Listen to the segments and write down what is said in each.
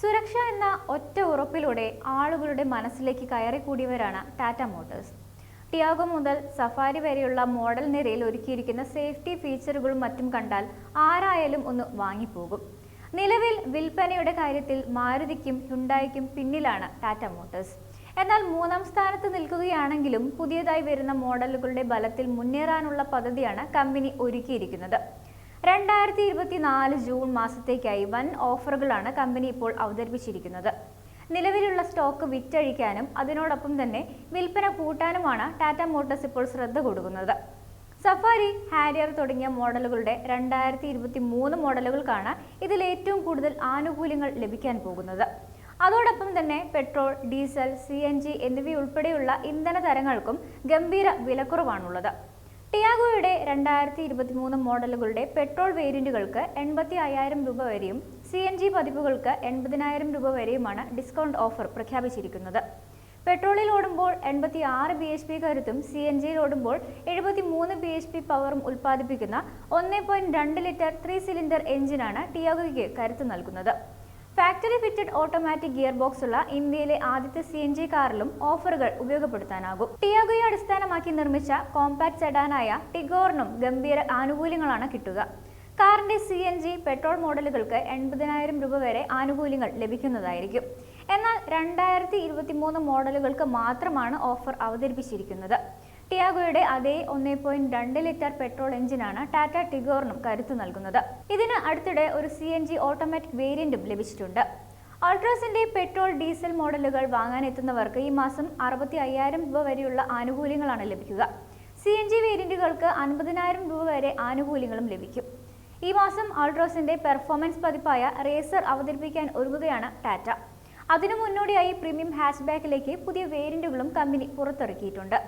സുരക്ഷ എന്ന ഒറ്റ ഉറപ്പിലൂടെ ആളുകളുടെ മനസ്സിലേക്ക് കയറിക്കൂടിയവരാണ് ടാറ്റ മോട്ടോഴ്സ്. ടിയാഗോ മുതൽ സഫാരി വരെയുള്ള മോഡൽ നിരയിൽ ഒരുക്കിയിരിക്കുന്ന സേഫ്റ്റി ഫീച്ചറുകളും മറ്റും കണ്ടാൽ ആരായാലും ഒന്ന് വാങ്ങിപ്പോകും. നിലവിൽ വിൽപ്പനയുടെ കാര്യത്തിൽ മാരുതിക്കും ഹുണ്ടായിക്കും പിന്നിലാണ് ടാറ്റ മോട്ടോഴ്സ്. എന്നാൽ മൂന്നാം സ്ഥാനത്ത് നിൽക്കുകയാണെങ്കിലും പുതിയതായി വരുന്ന മോഡലുകളുടെ ബലത്തിൽ മുന്നേറാനുള്ള പദ്ധതിയാണ് കമ്പനി ഒരുക്കിയിരിക്കുന്നത്. രണ്ടായിരത്തി ഇരുപത്തിനാല് ജൂൺ മാസത്തേക്കായി വൻ ഓഫറുകളാണ് കമ്പനി ഇപ്പോൾ അവതരിപ്പിച്ചിരിക്കുന്നത്. നിലവിലുള്ള സ്റ്റോക്ക് വിറ്റഴിക്കാനും അതിനോടൊപ്പം തന്നെ വിൽപ്പന കൂട്ടാനുമാണ് ടാറ്റ മോട്ടോഴ്സ് ഇപ്പോൾ ശ്രദ്ധ കൊടുക്കുന്നത്. സഫാരി ഹാരിയർ തുടങ്ങിയ മോഡലുകളുടെ രണ്ടായിരത്തി ഇരുപത്തി മൂന്ന് മോഡലുകൾക്കാണ് ഇതിൽ ഏറ്റവും കൂടുതൽ ആനുകൂല്യങ്ങൾ ലഭിക്കാൻ പോകുന്നത്. അതോടൊപ്പം തന്നെ petrol diesel C N G എന്നിവയുൾപ്പെടെയുള്ള ഇന്ധന തരങ്ങൾക്കും ഗംഭീര വിലക്കുറവാണുള്ളത്. ടിയാഗോയുടെ രണ്ടായിരത്തി ഇരുപത്തി മൂന്ന് മോഡലുകളുടെ പെട്രോൾ വേരിയന്റുകൾക്ക് എൺപത്തി അയ്യായിരം രൂപ വരെയും സി എൻ ജി പതിപ്പുകൾക്ക് എൺപതിനായിരം രൂപ വരെയുമാണ് ഡിസ്കൗണ്ട് ഓഫർ പ്രഖ്യാപിച്ചിരിക്കുന്നത്. പെട്രോളിൽ ഓടുമ്പോൾ എൺപത്തി ആറ് ബി എച്ച് പി കരുത്തും സി എൻ ജിയിൽ ഓടുമ്പോൾ എഴുപത്തി മൂന്ന് ബി എച്ച് പി പവറും ഉൽപ്പാദിപ്പിക്കുന്ന ഒന്ന് പോയിന്റ് രണ്ട് ലിറ്റർ ത്രീ സിലിണ്ടർ എഞ്ചിനാണ് ടിയാഗോയ്ക്ക് കരുത്ത് നൽകുന്നത്. Factory fitted automatic gear box ഉള്ള ഇന്ത്യയിലെ ആദ്യത്തെ സി എൻ ജി കാറിലും ഓഫറുകൾ ഉപയോഗപ്പെടുത്താനാകും. ടിയാഗോയെ അടിസ്ഥാനമാക്കി നിർമ്മിച്ച കോമ്പാക്ട് സെഡാനായ ടിഗോറിനും ഗംഭീര ആനുകൂല്യങ്ങളാണ് കിട്ടുക. കാറിന്റെ സി എൻ ജി പെട്രോൾ മോഡലുകൾക്ക് എൺപതിനായിരം രൂപ വരെ ആനുകൂല്യങ്ങൾ ലഭിക്കുന്നതായിരിക്കും. എന്നാൽ രണ്ടായിരത്തി മോഡലുകൾക്ക് മാത്രമാണ് ഓഫർ അവതരിപ്പിച്ചിരിക്കുന്നത്. ടിയാഗോയുടെ അതേ ഒന്നേ പോയിന്റ് രണ്ട് ലിറ്റർ പെട്രോൾ എഞ്ചിനാണ് ടാറ്റ ടിഗോറിനും കരുത്തു നൽകുന്നത്. ഇതിന് അടുത്തിടെ ഒരു സി എൻ ജി ഓട്ടോമാറ്റിക് വേരിയന്റും ലഭിച്ചിട്ടുണ്ട്. അൾട്രാസിന്റെ പെട്രോൾ ഡീസൽ മോഡലുകൾ വാങ്ങാൻ എത്തുന്നവർക്ക് ഈ മാസം അറുപത്തി അയ്യായിരം രൂപ വരെയുള്ള ആനുകൂല്യങ്ങളാണ് ലഭിക്കുക. സി എൻ ജി വേരിയന്റുകൾക്ക് അൻപതിനായിരം രൂപ വരെ ആനുകൂല്യങ്ങളും ലഭിക്കും. ഈ മാസം അൾട്രോസിന്റെ പെർഫോമൻസ് പതിപ്പായ റേസർ അവതരിപ്പിക്കാൻ ഒരുങ്ങുകയാണ് ടാറ്റ. അതിനു മുന്നോടിയായി പ്രീമിയം ഹാച്ച്ബാക്കിലേക്ക് പുതിയ വേരിയന്റുകളും കമ്പനി പുറത്തിറക്കിയിട്ടുണ്ട്.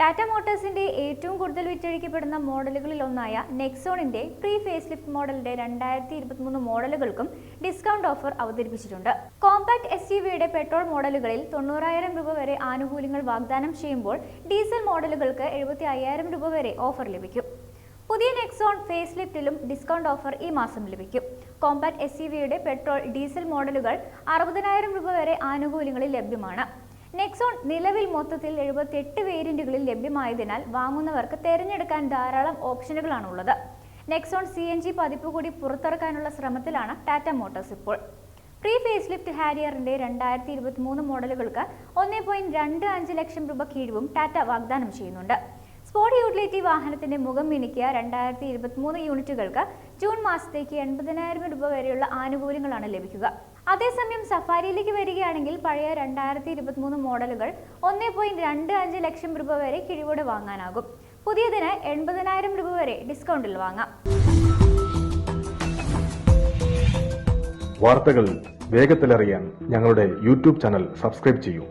ടാറ്റ മോട്ടോഴ്സിന്റെ ഏറ്റവും കൂടുതൽ വിറ്റഴിക്കപ്പെടുന്ന മോഡലുകളിൽ ഒന്നായ നെക്സോണിന്റെ പ്രീ ഫേസ് ലിഫ്റ്റ് മോഡലിന്റെ രണ്ടായിരത്തി ഇരുപത്തിമൂന്ന് മോഡലുകൾക്കും ഡിസ്കൗണ്ട് ഓഫർ അവതരിപ്പിച്ചിട്ടുണ്ട്. കോമ്പാക്ട് എസ് യു വിയുടെ പെട്രോൾ മോഡലുകളിൽ തൊണ്ണൂറായിരം രൂപ വരെ ആനുകൂല്യങ്ങൾ വാഗ്ദാനം ചെയ്യുമ്പോൾ ഡീസൽ മോഡലുകൾക്ക് എഴുപത്തി അയ്യായിരം രൂപ വരെ ഓഫർ ലഭിക്കും. പുതിയ നെക്സോൺ ഫേസ് ലിഫ്റ്റിലും ഡിസ്കൗണ്ട് ഓഫർ ഈ മാസം ലഭിക്കും. കോമ്പാക്ട് എസ് യുവിയുടെ പെട്രോൾ ഡീസൽ മോഡലുകൾ അറുപതിനായിരം രൂപ വരെ ആനുകൂല്യങ്ങളിൽ ലഭ്യമാണ്. നെക്സോൺ നിലവിൽ മൊത്തത്തിൽ എഴുപത്തിയെട്ട് വേരിയന്റുകളിൽ ലഭ്യമായതിനാൽ വാങ്ങുന്നവർക്ക് തിരഞ്ഞെടുക്കാൻ ധാരാളം ഓപ്ഷനുകളാണ് ഉള്ളത് നെക്സോൺ സി എൻ ജി പതിപ്പ് കൂടി പുറത്തിറക്കാനുള്ള ശ്രമത്തിലാണ് ടാറ്റ മോട്ടോഴ്സ് ഇപ്പോൾ. പ്രീ ഫേസ് ലിഫ്റ്റ് ഹാരിയറിന്റെ രണ്ടായിരത്തി ഇരുപത്തി മൂന്ന് മോഡലുകൾക്ക് ഒന്നേ പോയിന്റ് രണ്ട് അഞ്ച് ലക്ഷം രൂപ കിഴിവും ടാറ്റ വാഗ്ദാനം ചെയ്യുന്നുണ്ട്. സ്പോർട്ട് യൂട്ടിലിറ്റി വാഹനത്തിന്റെ മുഖം മിനുക്കിയ രണ്ടായിരത്തി ഇരുപത്തിമൂന്ന് യൂണിറ്റുകൾക്ക് ജൂൺ മാസത്തേക്ക് എൺപതിനായിരം രൂപ വരെയുള്ള ആനുകൂല്യങ്ങളാണ് ലഭിക്കുക. അതേസമയം സഫാരിയിലേക്ക് വരികയാണെങ്കിൽ പഴയ രണ്ടായിരത്തി ഇരുപത്തിമൂന്ന് മോഡലുകൾ ഒന്നേ പോയിന്റ് രണ്ട് അഞ്ച് ലക്ഷം രൂപ വരെ കിഴിവോടെ വാങ്ങാനാകും. പുതിയതിന് എൺപതിനായിരം രൂപ വരെ ഡിസ്കൗണ്ടിൽ വാങ്ങാം. വാർത്തകൾ വേഗത്തിലറിയാൻ ഞങ്ങളുടെ യൂട്യൂബ് ചാനൽ സബ്സ്ക്രൈബ് ചെയ്യൂ.